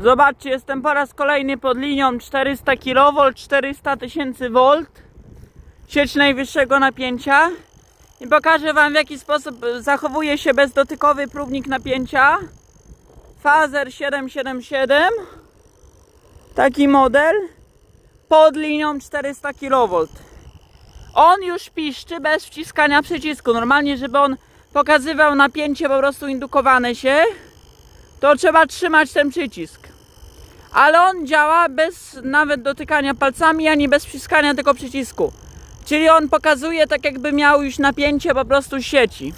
Zobaczcie, jestem po raz kolejny pod linią 400 kV, 400 tysięcy V, sieć najwyższego napięcia i pokażę Wam w jaki sposób zachowuje się bezdotykowy próbnik napięcia Fazer 777 taki model pod linią 400 kV. On już piszczy bez wciskania przycisku. Normalnie, żeby on pokazywał napięcie po prostu indukowane się, to trzeba trzymać ten przycisk. Ale on działa bez nawet dotykania palcami, ani bez wciskania tego przycisku. Czyli on pokazuje tak jakby miał już napięcie po prostu sieci.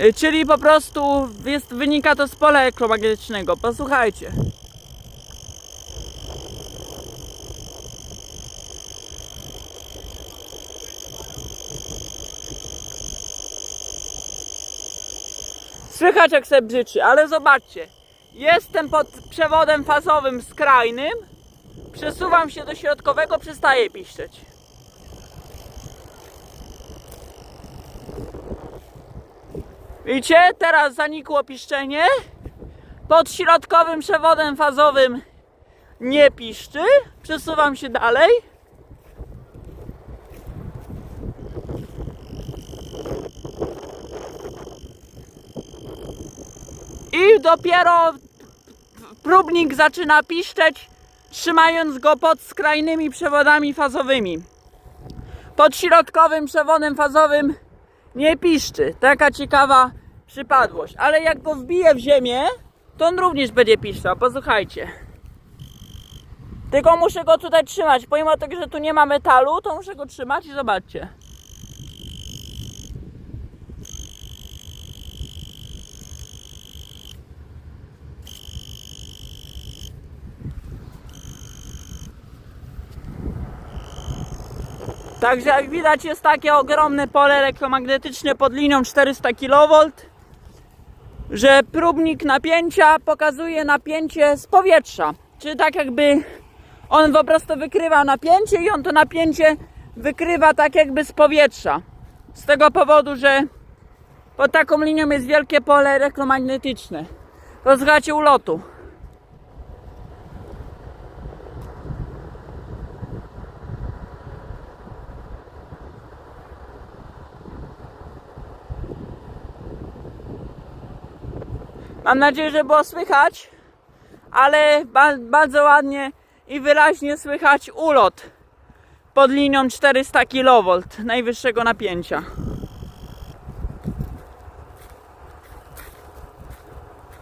Y, Czyli po prostu jest, wynika to z pola elektromagnetycznego. Posłuchajcie. Słychać jak se brzyczy, ale zobaczcie. Jestem pod przewodem fazowym skrajnym. Przesuwam się do środkowego, przestaje piszczeć. Widzicie? Teraz zanikło piszczenie. Pod środkowym przewodem fazowym nie piszczy. Przesuwam się dalej. I dopiero próbnik zaczyna piszczeć, trzymając go pod skrajnymi przewodami fazowymi. Pod środkowym przewodem fazowym nie piszczy. Taka ciekawa przypadłość. Ale jak go wbije w ziemię, to on również będzie piszczał. Posłuchajcie. Tylko muszę go tutaj trzymać. Pomimo tego, że tu nie ma metalu, to muszę go trzymać i zobaczcie. Także jak widać jest takie ogromne pole elektromagnetyczne pod linią 400 kV, że próbnik napięcia pokazuje napięcie z powietrza. Czyli tak jakby on po prostu wykrywa napięcie i on to napięcie wykrywa tak jakby z powietrza. Z tego powodu, że pod taką linią jest wielkie pole elektromagnetyczne. Posłuchajcie ulotu. Mam nadzieję, że było słychać, ale ba bardzo ładnie i wyraźnie słychać ulot pod linią 400 kV najwyższego napięcia.